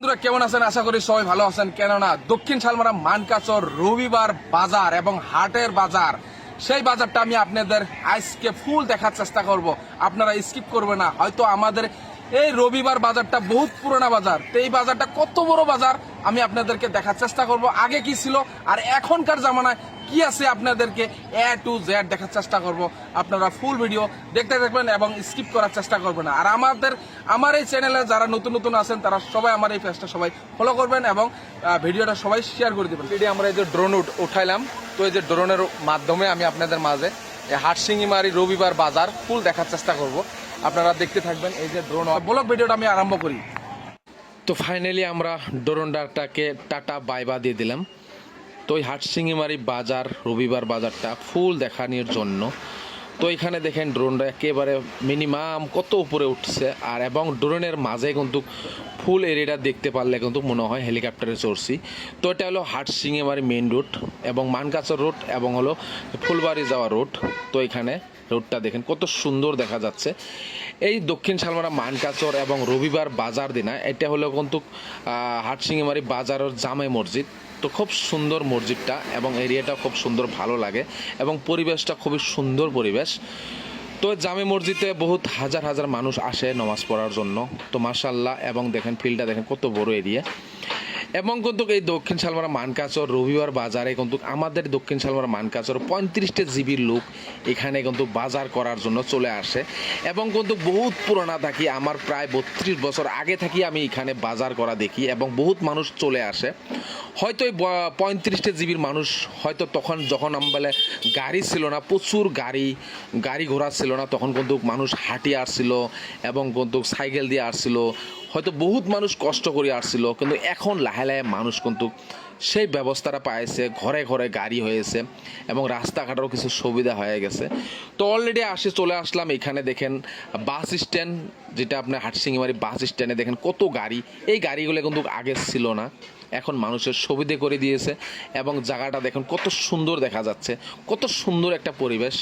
বন্ধুরা, কেমন আছেন? আশা করি সবাই ভালো আছেন। কেননা দক্ষিণ শালমারা মানকাচর রবিবার বাজার এবং হাটের বাজার, সেই বাজারটা আমি আপনাদের আজকে ফুল দেখার চেষ্টা করব। আপনারা স্কিপ করবেন না। হয়তো আমাদের এই রবিবার বাজারটা বহুত পুরোনো বাজার। তো এই বাজারটা কত বড় বাজার, আমি আপনাদেরকে দেখার চেষ্টা করব। আগে কি ছিল? আর এখনকার জামানায় কি আছে আপনাদেরকে এ টু জেড দেখার চেষ্টা করব। আপনারা ফুল ভিডিও দেখতে থাকবেন এবং স্কিপ করার চেষ্টা করবেন না। আর আমাদের আমার এই চ্যানেলে যারা নতুন নতুন আছেন তারা সবাই আমার এই পেজটা সবাই ফলো করবেন এবং ভিডিওটা সবাই শেয়ার করে দেবেন। ভিডিও আমরা এই যে ড্রোন উঠাইলাম। তো এই যে ড্রোনের মাধ্যমে আমি আপনাদের মাঝে এই হাটসিঙ্গিমারি রবিবার বাজার ফুল দেখার চেষ্টা করব। আপনারা দেখতে থাকবেন এই যে ড্রোন ব্লগ ভিডিওটা আমি আরম্ভ করি। তো ফাইনালি আমরা ডোরন্ডারটাকে টাটা বাইবা দিয়ে দিলাম। তো ওই হাটসিঙিমারি বাজার রবিবার বাজারটা ফুল দেখানোর জন্য। তো এখানে দেখেন ড্রোনটা একেবারে মিনিমাম কত উপরে উঠছে, আর এবং ড্রোনের মাঝে কিন্তু ফুল এরিয়াটা দেখতে পারলে কিন্তু মনে হয় হেলিকপ্টারে চড়ছি। তো এটা হলো হাটসিঙ্গিমারি মেইন রোড এবং মানকাচর রোড এবং হলো ফুলবাড়ি যাওয়া রোড তো এখানে রোডটা দেখেন কত সুন্দর দেখা যাচ্ছে। এই দক্ষিণ শালমারা মানকাচর এবং রবিবার বাজার দিনা এটা হলো কিন্তু হাটসিঙ্গিমারি বাজারের জামে মসজিদ। তো খুব সুন্দর মসজিদটা এবং এরিয়াটা খুব সুন্দর, ভালো লাগে এবং পরিবেশটা খুবই সুন্দর পরিবেশ। তো জামে মসজিদে বহুত হাজার হাজার মানুষ আসে নামাজ পড়ার জন্য। তো মাসাল্লাহ এবং দেখেন ফিল্ডটা দেখেন কত বড় এরিয়া। এবং কিন্তু এই দক্ষিণ শালমারা মানকাচর রবিবার বাজারে কিন্তু আমাদের দক্ষিণ শালমারা মানকাচর পঁয়ত্রিশটা জিবির লোক এখানে কিন্তু বাজার করার জন্য চলে আসে। এবং কিন্তু বহুত পুরোনা থাকি, আমার প্রায় বত্রিশ বছর আগে থাকি আমি এখানে বাজার করা দেখি, এবং বহুত মানুষ চলে আসে। হয়তো ওই পঁয়ত্রিশটা জিবির মানুষ হয়তো তখন যখন আমবেলে গাড়ি ছিল না, প্রচুর গাড়ি গাড়ি ঘোড়া ছিল না, তখন কিন্তু মানুষ হাঁটি আসছিল এবং কিন্তু সাইকেল দিয়ে আসছিল। হয়তো বহুত মানুষ কষ্ট করে আসছিল, কিন্তু এখন লাহে লাহে মানুষ কিন্তু সেই ব্যবস্থাটা পাইছে, ঘরে ঘরে গাড়ি হয়েছে এবং রাস্তাঘাটেরও কিছু সুবিধা হয়ে গেছে। তো অলরেডি আসে, চলে আসলাম, এখানে দেখেন বাস স্ট্যান্ড, যেটা আপনার হাটসিংমারি বাস স্ট্যান্ডে দেখেন কত গাড়ি। এই গাড়িগুলো কিন্তু আগে ছিল না, এখন মানুষের সুবিধে করে দিয়েছে এবং জায়গাটা দেখুন কত সুন্দর দেখা যাচ্ছে, কত সুন্দর একটা পরিবেশ।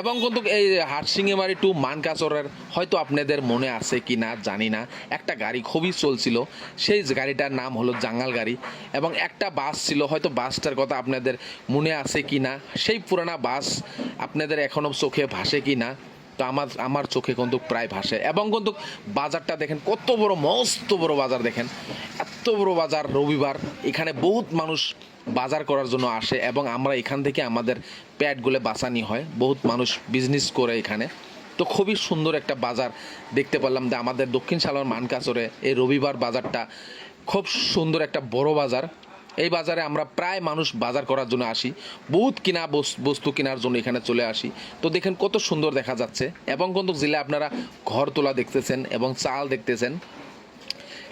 এবং কিন্তু এই হাটসিংমারি টু মানকাচরের হয়তো আপনাদের মনে আছে কি না জানি না, একটা গাড়ি খুবই চলছিল, সেই গাড়িটার নাম হলো জাঙ্গাল গাড়ি। এবং একটা বাস ছিল, হয়তো বাসটার কথা আপনাদের মনে আছে কি না? সেই পুরানা বাস আপনাদের এখনও চোখে ভাসে কি না? তো আমার আমার চোখে কিন্তু প্রায় ভাসে। এবং কিন্তু বাজারটা দেখেন, কত বড়, মস্ত বড় বাজার দেখেন। এত বড় বাজার রবিবার, এখানে বহুত মানুষ বাজার করার জন্য আসে এবং আমরা এখান থেকে আমাদের প্যাডগুলো বাঁচানি হয়। বহুত মানুষ বিজনেস করে এখানে। তো খুবই সুন্দর একটা বাজার দেখতে পারলাম যে আমাদের দক্ষিণ সালার মানকাচরে এই রবিবার বাজারটা খুব সুন্দর একটা বড় বাজার। এই বাজারে আমরা প্রায় মানুষ বাজার করার জন্য আসি। বহুত কিনা বস- বস্তু কেনার জন্য এখানে চলে আসি। তো দেখেন কত সুন্দর দেখা যাচ্ছে। এবং কিন্তু জেলে আপনারা ঘর তোলা দেখতেছেন এবং চাল দেখতেছেন।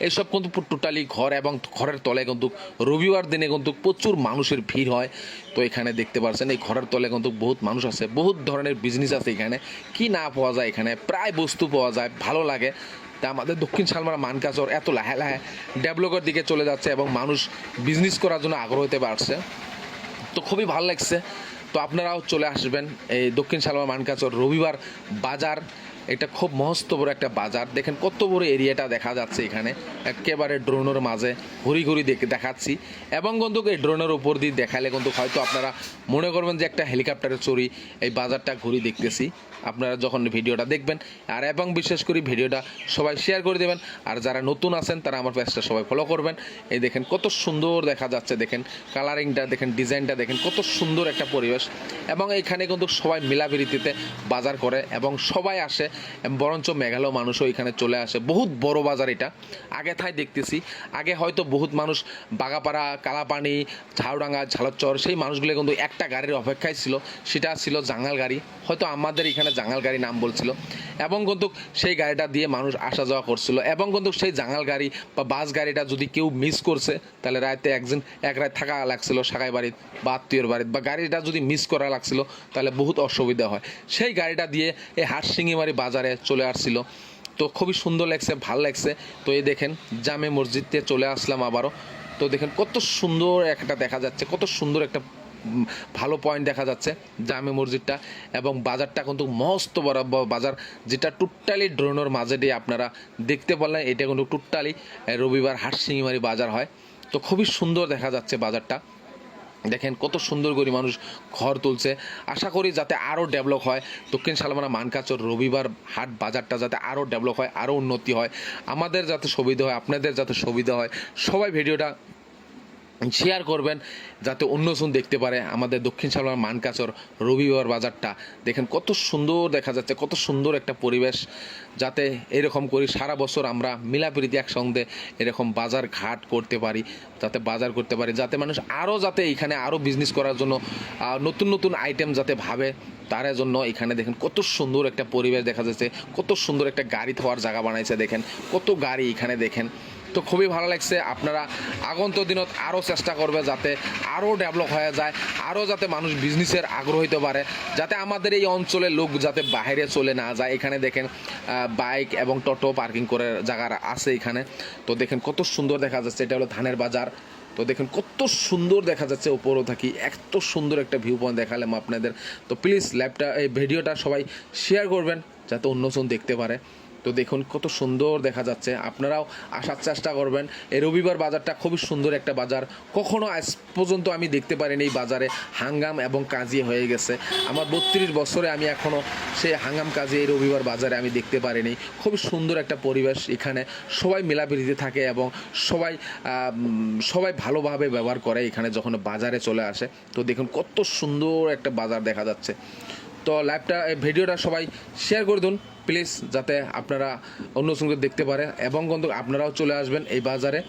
এসব কিন্তু টোটালি ঘর এবং ঘরের তলে কিন্তু রবিবার দিনে কিন্তু প্রচুর মানুষের ভিড় হয়। তো এখানে দেখতে পাচ্ছেন এই ঘরের তলে কিন্তু বহুত মানুষ আছে। বহুত ধরনের বিজনেস আছে এখানে। কি না পাওয়া যায় এখানে। প্রায় বস্তু পাওয়া যায়, ভালো লাগে। তা আমাদের দক্ষিণ শালমারা মানকাচর এত লাহে লাহে ডেভেলপের দিকে চলে যাচ্ছে এবং মানুষ বিজনেস করার জন্য আগ্রহ হতে পারছে তো খুবই ভালো লাগছে। তো আপনারাও চলে আসবেন এই দক্ষিণ সালমা মানকাচর রবিবার বাজার। এটা খুব মস্ত বড় একটা বাজার। দেখেন কত বড় এরিয়াটা দেখা যাচ্ছে এখানে। একেবারে ড্রোনের মাঝে ঘুরি ঘুরি দেখে দেখাচ্ছি। এবং কিন্তু এই ড্রোনের উপর দিয়ে দেখালে কিন্তু হয়তো আপনারা মনে করবেন যে একটা হেলিকপ্টারে চড়ি এই বাজারটা ঘুরি দেখতেছি। আপনারা যখন ভিডিওটা দেখবেন, আর এবং বিশেষ করে ভিডিওটা সবাই শেয়ার করে দেবেন। আর যারা নতুন আছেন, তারা আমার পেজটা সবাই ফলো করবেন। এই দেখেন কত সুন্দর দেখা যাচ্ছে, দেখেন কালারিংটা দেখেন ডিজাইনটা দেখেন কত সুন্দর একটা পরিবেশ। এবং এইখানে কিন্তু সবাই মিলাবিরিতিতে বাজার করে এবং সবাই আসে। বরঞ্চ মেঘালয় মানুষও এখানে চলে আসে। বহুত বড় বাজার এটা। আগে থাই দেখতেছি। আগে হয়তো বহুত মানুষ বাগাপাড়া, কালাপানি, ঝাউডাঙ্গা, ঝালচর সেই মানুষগুলো কিন্তু একটা গাড়ির অপেক্ষায় ছিল। সেটা ছিল জাঙ্গাল গাড়ি। হয়তো আমাদের এখানে জাঙ্গাল গাড়ি নাম বলছিল। এবং কিন্তু সেই গাড়িটা দিয়ে মানুষ আসা যাওয়া করছিল। এবং কিন্তু সেই জাঙ্গাল গাড়ি বা বাস গাড়িটা যদি কেউ মিস করছে, তাহলে রাতে একদিন এক রাত থাকা লাগছিল সাগাই বাড়িতে বা আত্মীয়র বাড়িতে বা গাড়িটা যদি মিস করা লাগছিল, তাহলে বহুত অসুবিধা হয়। সেই গাড়িটা দিয়ে এই হাটসিঙ্গিমারি বাজারে চলে আসছিল। তো খুবই সুন্দর লাগছে, ভালো লাগছে। তো এই দেখেন, জামে মসজিদে চলে আসলাম আবারও। তো দেখেন, কত সুন্দর একটা দেখা যাচ্ছে, কত সুন্দর একটা ভালো পয়েন্ট দেখা যাচ্ছে জামে মসজিদটা এবং বাজারটা কিন্তু মস্ত বড় বাজার যেটা টোটালি ড্রোনের মাঝে দিয়ে আপনারা দেখতে পারলেন, এটা কিন্তু টোটালি রবিবার হাটশিঙিমারি বাজার হয়। তো খুবই সুন্দর দেখা যাচ্ছে বাজারটা। দেখেন কত সুন্দর করে মানুষ ঘর তুলছে। আশা করি যাতে আরও ডেভেলপ হয়। দক্ষিণ সালমানা, মানকাচর, রবিবার হাট বাজারটা যাতে আরও ডেভেলপ হয় আরও উন্নতি হয়। আমাদের যাতে সুবিধা হয়, আপনাদের যাতে সুবিধা হয়, সবাই ভিডিওটা শেয়ার করবেন যাতে অন্যজন দেখতে পারে আমাদের দক্ষিণ শালমার মানকাচর রবিবার বাজারটা। দেখেন কত সুন্দর দেখা যাচ্ছে, কত সুন্দর একটা পরিবেশ। যাতে এরকম করি সারা বছর আমরা মিলাপ্রীতি একসঙ্গে এরকম বাজার ঘাট করতে পারি, যাতে বাজার করতে পারি, যাতে মানুষ আরও যাতে এখানে আরও বিজনেস করার জন্য নতুন নতুন আইটেম যাতে ভাবে, তার জন্য এখানে দেখেন কত সুন্দর একটা পরিবেশ দেখা যাচ্ছে, কত সুন্দর একটা গাড়ি থাকার জায়গা বানাইছে দেখেন, কত গাড়ি এখানে দেখেন। তো খুবই ভালো লাগছে। আপনারা আগন্ত দিনত আরও চেষ্টা করবে যাতে আরও ডেভেলপ হয়ে যায় আরও যাতে মানুষ বিজনেসের আগ্রহ হইতে পারে, যাতে আমাদের এই অঞ্চলের লোক যাতে বাইরে চলে না যায়। এখানে দেখেন বাইক এবং টোটো পার্কিং করে জায়গা আছে এখানে। তো দেখেন কত সুন্দর দেখা যাচ্ছে, এটা হলো ধানের বাজার। তো দেখুন কত সুন্দর দেখা যাচ্ছে উপরও থাকি, এত সুন্দর একটা ভিউ পয়েন্ট দেখালাম আপনাদের। তো প্লিজ ল্যাবটা এই ভিডিওটা সবাই শেয়ার করবেন, যাতে অন্যজন দেখতে পারে। তো দেখুন কত সুন্দর দেখা যাচ্ছে। আপনারাও আসার চেষ্টা করবেন। এই রবিবার বাজারটা খুবই সুন্দর একটা বাজার। কখনো আজ পর্যন্ত আমি দেখতে পারিনি এই বাজারে হাঙ্গাম এবং কাজি হয়ে গেছে। আমার বত্রিশ বছরে আমি এখনও সেই হাঙ্গাম কাজে এই রবিবার বাজারে আমি দেখতে পারিনি। খুবই সুন্দর একটা পরিবেশ এখানে। সবাই মেলাপিলিতে থাকে এবং সবাই সবাই ভালোভাবে ব্যবহার করে এখানে যখন বাজারে চলে আসে। তো দেখুন কত সুন্দর একটা বাজার দেখা যাচ্ছে। তো লাইভটা ভিডিওটা সবাই শেয়ার করে দিন। প্লিজ যাতে আপনারা অন্য সঙ্গে দেখতে পারে এবং কিন্তু আপনারাও চলে আসবেন এই বাজারে।